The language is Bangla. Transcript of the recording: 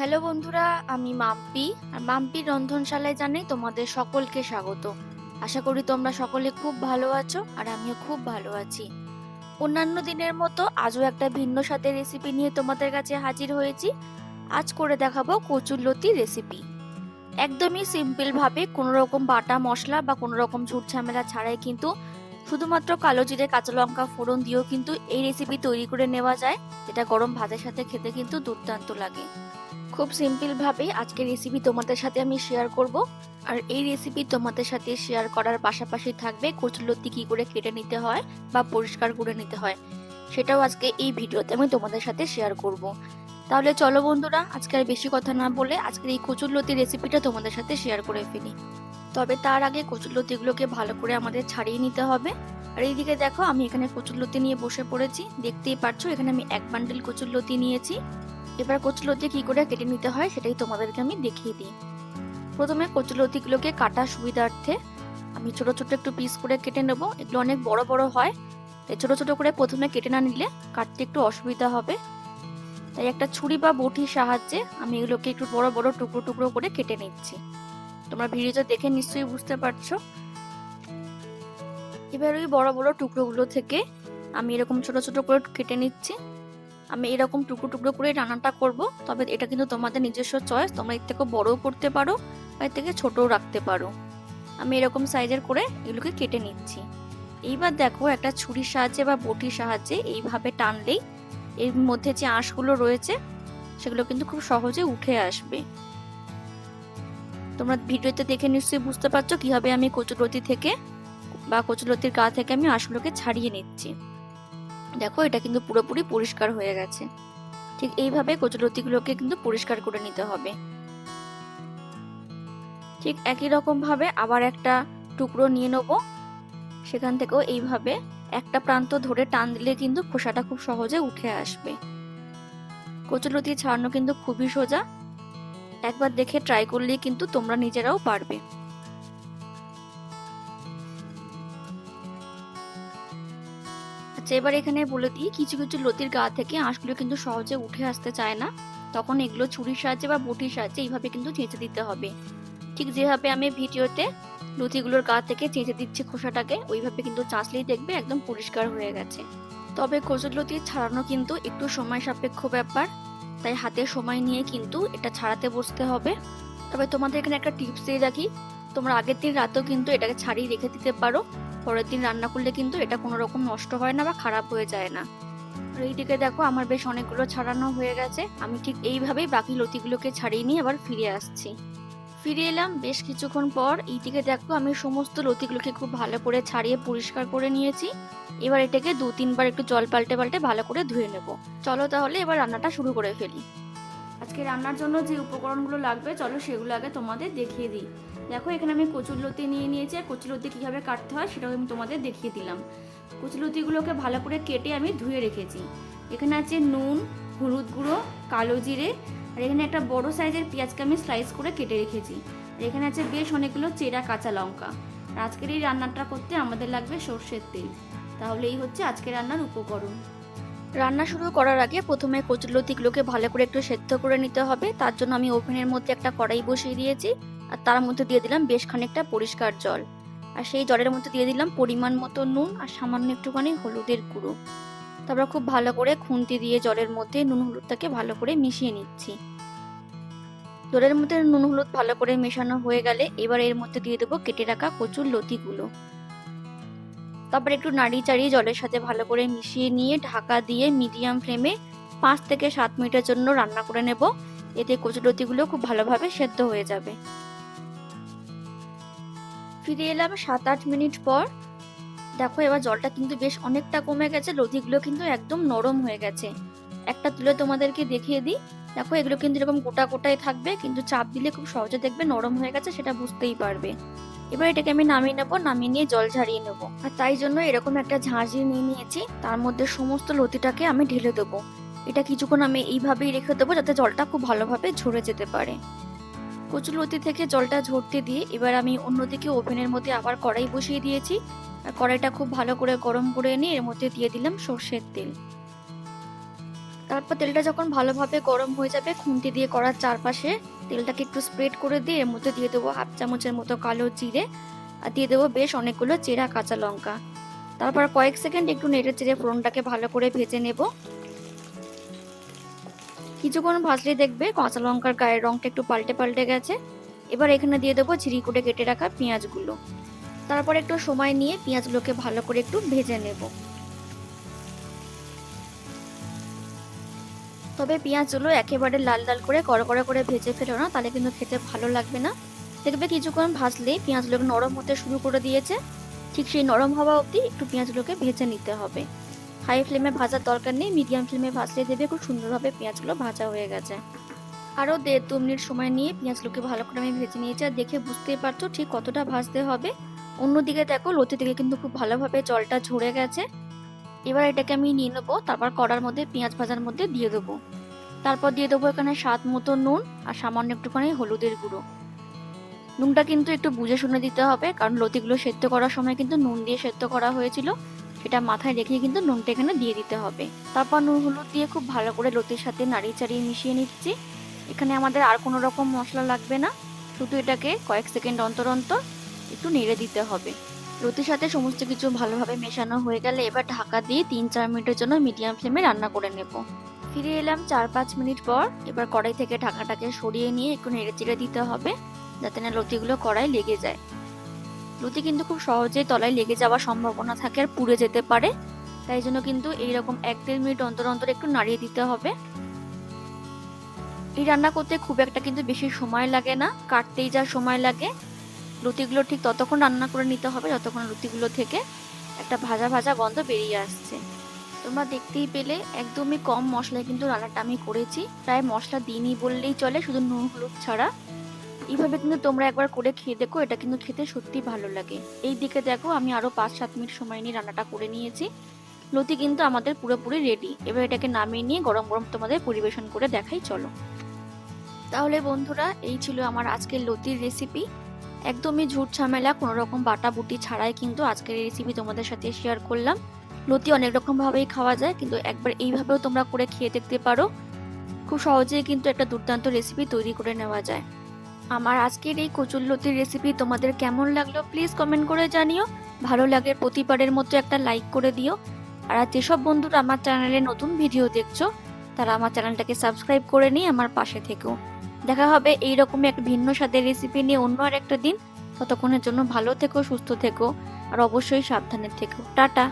হ্যালো বন্ধুরা, আমি মাম্পি, আর মাম্পির রন্ধনশালায় জানাই তোমাদের সকলকে স্বাগত। আশা করি তোমরা সকলে খুব ভালো আছো, আর আমিও খুব ভালো আছি। অন্যান্য দিনের মতো আজও একটা ভিন্ন স্বাদের রেসিপি নিয়ে তোমাদের কাছে হাজির হয়েছি। আজ করে দেখাবো কচুরলতি রেসিপি একদমই সিম্পল ভাবে কোনো রকম বাটা মশলা বা কোনো রকম ঝুট ঝামেলা ছাড়াই কিন্তু শুধুমাত্র কালো জিরে, কাঁচা লঙ্কা ফোড়ন দিয়েও কিন্তু এই রেসিপি তৈরি করে নেওয়া যায়। যেটা গরম ভাতের সাথে খেতে কিন্তু দুর্দান্ত লাগে। খুব সিম্পল ভাবে আজকে রেসিপি তোমাদের সাথে আমি শেয়ার করব। আর এই রেসিপি তোমাদের সাথে শেয়ার করার পাশাপাশি থাকবে কচুলতি কি করে কেটে নিতে হয় বা পরিষ্কার করে নিতে হয়, সেটাও আজকে এই ভিডিওতে আমি তোমাদের সাথে শেয়ার করব। তাহলে চলো বন্ধুরা, আজকে আর বেশি কথা না বলে আজকের এই কচুরলতি রেসিপিটা তোমাদের সাথে শেয়ার করে ফেলি। তবে তার আগে কচুরলতিগুলোকে ভালো করে আমাদের ছাড়িয়ে নিতে হবে। আর এইদিকে দেখো, আমি এখানে কচুরলতি নিয়ে বসে পড়েছি। দেখতেই পাচ্ছ এখানে আমি এক বান্ডেল কচুরলতি নিয়েছি। এবার কচুলতি কি করে কেটে নিতে হয় সেটাই তোমাদেরকে আমি দেখিয়ে দিই। প্রথমে কচুলতিগুলোকে কাটা সুবিধার্থে আমি ছোট ছোট একটু পিস করে কেটে নেব। এগুলো অনেক বড় বড় হয়, তাই ছোট ছোট করে প্রথমে কেটে না নিলে কাটতে একটু অসুবিধা হবে। তাই একটা ছুরি বা বটির সাহায্যে আমি এগুলোকে একটু বড় বড় টুকরো টুকরো করে কেটে নিচ্ছি। তোমরা ভিডিওটা দেখে নিশ্চয়ই বুঝতে পারছ। এবার ওই বড় বড় টুকরোগুলো থেকে আমি এরকম ছোট ছোট করে কেটে নিচ্ছি। আমি এরকম টুকরো টুকরো করে রান্নাটা করব, তবে এটা কিন্তু তোমাদের নিজস্ব চয়েস তোমরা এর থেকে বড়ও করতে পারো বা এর থেকে ছোটও রাখতে পারো। আমি এরকম সাইজের করে এগুলোকে কেটে নিচ্ছি। এইবার দেখো একটা ছুরির সাহায্যে বা বটির সাহায্যে এইভাবে টানলেই এর মধ্যে যে আঁশগুলো রয়েছে, সেগুলো কিন্তু খুব সহজে উঠে আসবে। তোমরা ভিডিওতে দেখে নিশ্চয়ই বুঝতে পারছ কীভাবে আমি কচুলতি থেকে বা কচুলতির গা থেকে আমি আঁশগুলোকে ছাড়িয়ে নিচ্ছি। দেখো, এটা কিন্তু পুরোপুরি পরিষ্কার হয়ে গেছে। ঠিক এইভাবে কচুলতিগুলোকে কিন্তু পরিষ্কার করে নিতে হবে। ঠিক একই রকম ভাবে আবার একটা টুকরো নিয়ে নেব। সেখান থেকেও এইভাবে একটা প্রান্ত ধরে টান দিলে কিন্তু খোসাটা খুব সহজে উঠে আসবে। কচুলতি ছাড়ানো কিন্তু খুবই সোজা। একবার দেখে ট্রাই করলেই কিন্তু তোমরা নিজেরাও পারবে। আচ্ছা এবার এখানে বলে দিই, কিছু কিছু লতির গা থেকে আঁশগুলো কিন্তু সহজে উঠে আসতে চায় না। তখন এগুলো ছুরির সাহায্যে বা বটির সাহায্যে এইভাবে কিন্তু চেঁচে দিতে হবে। ঠিক যেভাবে আমি ভিডিওতে লতিগুলোর গা থেকে চেঁচে দিচ্ছি খোসাটাকে, ওইভাবে কিন্তু চাঁচলেই দেখবে একদম পরিষ্কার হয়ে গেছে। তবে কচুর লতি ছাড়ানো কিন্তু একটু সময় সাপেক্ষ ব্যাপার। তাই হাতে সময় নিয়ে কিন্তু এটা ছাড়াতে বসতে হবে। তবে তোমাদের এখানে একটা টিপস দিয়ে রাখি, তোমরা আগের দিন রাতেও কিন্তু এটাকে ছাড়িয়ে রেখে দিতে পারো। পরের দিন রান্না করলে কিন্তু এটা কোনো রকম নষ্ট হয় না বা খারাপ হয়ে যায় না। আর এইদিকে দেখো, আমার বেশ অনেকগুলো ছাড়ানো হয়ে গেছে। আমি ঠিক এইভাবেই বাকি লতিগুলোকে ছাড়িয়ে নিয়ে আবার ফিরে আসছি। ফিরে এলাম বেশ কিছুক্ষণ পর, এইদিকে দেখো আমি সমস্ত লতিগুলোকে খুব ভালো করে ছাড়িয়ে পরিষ্কার করে নিয়েছি। এবার এটাকে দু, তিনবার একটু জল পাল্টে পাল্টে ভালো করে ধুয়ে নেব। চলো তাহলে এবার রান্নাটা শুরু করে ফেলি। আজকে রান্নার জন্য যে উপকরণগুলো লাগবে, চলো সেগুলো আগে তোমাদের দেখিয়ে দিই। দেখো, এখানে আমি কচুরলতি নিয়ে নিয়েছি, আর কচুরলতি কীভাবে কাটতে হয় সেটাও আমি তোমাদের দেখিয়ে দিলাম। কচুরলতিগুলোকে ভালো করে কেটে আমি ধুয়ে রেখেছি। এখানে আছে নুন, হলুদ গুঁড়ো, কালো জিরে, আর এখানে একটা বড় সাইজের পেঁয়াজকে আমি স্লাইস করে কেটে রেখেছি। আর এখানে আছে বেশ অনেকগুলো চেরা কাঁচা লঙ্কা। আর আজকের এই রান্নাটা করতে আমাদের লাগবে সর্ষের তেল। তাহলে এই হচ্ছে আজকের রান্নার উপকরণ। রান্না শুরু করার আগে প্রথমে কচুরলতিগুলোকে ভালো করে একটু সেদ্ধ করে নিতে হবে। তার জন্য আমি ওভেনের মধ্যে একটা কড়াই বসিয়ে দিয়েছি। আর তার মধ্যে দিয়ে দিলাম বেশ খানিকটা পরিষ্কার জল। আর সেই জলের মধ্যে দিয়ে দিলাম পরিমাণ মতো নুন আর সামান্য একটুখানি হলুদের গুঁড়ো। তারপর খুব ভালো করে খুন্তি দিয়ে জলের মধ্যে নুন হলুদটাকে ভালো করে মিশিয়ে নিচ্ছি। জলের মধ্যে নুন হলুদ ভালো করে মেশানো হয়ে গেলে এবার এর মধ্যে দিয়ে দেবো কেটে রাখা কচুর লতিগুলো। তারপর একটু নাড়ি চাড়িয়ে জলের সাথে ভালো করে মিশিয়ে নিয়ে ঢাকা দিয়ে মিডিয়াম ফ্লেমে পাঁচ থেকে সাত মিনিটের জন্য রান্না করে নেব। এতে কচুর লতিগুলো খুব ভালোভাবে সেদ্ধ হয়ে যাবে। ফিরে এলাম সাত আট মিনিট পর। দেখো, এবার জলটা কিন্তু বেশ অনেকটা কমে গেছে, লতিগুলো কিন্তু একদম নরম হয়ে গেছে। একটা তুলে তোমাদেরকে দেখিয়ে দিই। দেখো, এগুলো কিন্তু এরকম গোটা গোটাই থাকবে, কিন্তু চাপ দিলে খুব সহজে দেখবে নরম হয়ে গেছে, সেটা বুঝতেই পারবে। এবার এটাকে আমি নামিয়ে নেব, নামিয়ে নিয়ে জল ঝাড়িয়ে নেব। আর তাই জন্য এরকম একটা ঝাঁঝি নিয়ে নিয়েছি, তার মধ্যে সমস্ত লতিটাকে আমি ঢেলে দেবো। এটা কিছুক্ষণ আমি এইভাবেই রেখে দেবো, যাতে জলটা খুব ভালোভাবে ঝরে যেতে পারে। কচুলতি থেকে জলটা ঝরতে দিয়ে এবার আমি অন্যদিকে ওভেনের মধ্যে আবার কড়াই বসিয়ে দিয়েছি। আর কড়াইটা খুব ভালো করে গরম করে নিয়ে এর মধ্যে দিয়ে দিলাম সর্ষের তেল। তারপর তেলটা যখন ভালোভাবে গরম হয়ে যাবে, খুন্তি দিয়ে করার চারপাশে তেলটাকে একটু স্প্রেড করে দিয়ে এর মধ্যে দিয়ে দেবো হাফ চামচের মতো কালো জিরে। আর দিয়ে দেবো বেশ অনেকগুলো চেরা কাঁচা লঙ্কা। তারপর কয়েক সেকেন্ড একটু নেড়ে চেড়ে ফোড়নটাকে ভালো করে ভেজে নেব। কিছুক্ষণ ভাজলে দেখবে কাঁচা লঙ্কার গায়ের রংটা একটু পাল্টে পাল্টে গেছে। এবার এখানে দিয়ে দেবো ঝিরি করে কেটে রাখা পেঁয়াজগুলো। তারপর একটু সময় নিয়ে পেঁয়াজগুলোকে ভালো করে একটু ভেজে নেব। তবে পেঁয়াজগুলো একেবারে লাল লাল করে কড়কড়া করে ভেজে ফেলো না, তাহলে কিন্তু খেতে ভালো লাগবে না। দেখবে কিছুক্ষণ ভাজলে পেঁয়াজগুলোকে নরম হতে শুরু করে দিয়েছে। ঠিক সেই নরম হওয়া অবধি একটু পেঁয়াজগুলোকে ভেজে নিতে হবে। হাই ফ্লেমে ভাজার দরকার নেই, মিডিয়াম ফ্লেমে ভাজলে দেবে, খুব সুন্দরভাবে পেঁয়াজগুলো ভাজা হয়ে গেছে। আরও দেড় দু মিনিট সময় নিয়ে পেঁয়াজগুলোকে ভালো করে আমি ভেজে নিয়েছি, আর দেখে বুঝতেই পারছ ঠিক কতটা ভাজতে হবে। অন্যদিকে দেখো, লতি থেকে কিন্তু খুব ভালোভাবে জলটা ঝরে গেছে। এবার এটাকে আমি নিয়ে নেব, তারপর কড়ার মধ্যে পেঁয়াজ ভাজার মধ্যে দিয়ে দেবো। তারপর দিয়ে দেবো এখানে স্বাদ মতো নুন, আর সামান্য একটুখানি হলুদের গুঁড়ো। নুনটা কিন্তু একটু বুঝে শুনে দিতে হবে, কারণ লতিগুলো সেদ্ধ করার সময় কিন্তু নুন দিয়ে সেদ্ধ করা হয়েছিল। সেটা মাথায় রেখে কিন্তু নুনটা এখানে দিয়ে দিতে হবে। তারপর নুন হলুদ দিয়ে খুব ভালো করে লতির সাথে নাড়িয়ে চাড়িয়ে মিশিয়ে নিচ্ছি। এখানে আমাদের আর কোনো রকম মশলা লাগবে না। শুধু এটাকে কয়েক সেকেন্ড অন্তর অন্তর একটু নেড়ে দিতে হবে। লতির সাথে সমস্ত কিছু ভালোভাবে মেশানো হয়ে গেলে এবার ঢাকা দিয়ে তিন চার মিনিটের জন্য মিডিয়াম ফ্লেমে রান্না করে নেব। ফিরে এলাম চার পাঁচ মিনিট পর। এবার কড়াই থেকে ঢাকাটাকে সরিয়ে নিয়ে একটু নেড়ে চেড়ে দিতে হবে, যাতে না লতিগুলো কড়াই লেগে যায়। লতি কিন্তু খুব সহজেই তলায় লেগে যাওয়ার সম্ভাবনা থাকে আর পুড়ে যেতে পারে। তাই জন্য কিন্তু এইরকম এক দেড় মিনিট অন্তর অন্তর একটু নাড়িয়ে দিতে হবে। এই রান্না করতে খুব একটা কিন্তু বেশি সময় লাগে না, কাটতেই যা সময় লাগে। লুতিগুলো ঠিক ততক্ষণ রান্না করে নিতে হবে, যতক্ষণ লুতিগুলো থেকে একটা ভাজা ভাজা গন্ধ বেরিয়ে আসছে। তোমরা দেখতেই পেলে একদমই কম মশলায় কিন্তু রান্নাটা আমি করেছি। প্রায় মশলা দিইনি বললেই চলে, শুধু নুন, হলুদ ছাড়া। এইভাবে কিন্তু তোমরা একবার করে খেয়ে দেখো, এটা কিন্তু খেতে সত্যি ভালো লাগে। এই দিকে দেখো, আমি আরও পাঁচ, সাত মিনিট সময় নিয়ে রান্নাটা করে নিয়েছি। লতি কিন্তু আমাদের পুরোপুরি রেডি এবার এটাকে নামিয়ে নিয়ে গরম গরম তোমাদের পরিবেশন করে দেখাই, চলো। তাহলে বন্ধুরা, এই ছিল আমার আজকের লতির রেসিপি একদমই ঝুট ঝামেলা কোনো রকম বাটা বুটি ছাড়াই কিন্তু আজকের এই রেসিপি তোমাদের সাথে শেয়ার করলাম। লতি অনেক রকম ভাবেই খাওয়া যায়, কিন্তু একবার এইভাবেও তোমরা করে খেয়ে দেখতে পারো। খুব সহজেই কিন্তু একটা দুর্দান্ত রেসিপি তৈরি করে নেওয়া যায়। আমার আজকের এই কচুর লতির রেসিপি তোমাদের কেমন লাগল প্লিজ কমেন্ট করে জানিও। ভালো লাগে প্রতিবারের মতো একটা লাইক করে দিও। আর যেসব বন্ধুরা আমার চ্যানেলে নতুন ভিডিও দেখছ, তারা আমার চ্যানেলটাকে সাবস্ক্রাইব করে নিয়ে আমার পাশে থেকেও দেখা হবে এইরকমই এক ভিন্ন স্বাদের রেসিপি নিয়ে অন্য আর একটা দিন। ততক্ষণের জন্য ভালো থেকো, সুস্থ থেকো, আর অবশ্যই সাবধানে থেকো। টাটা!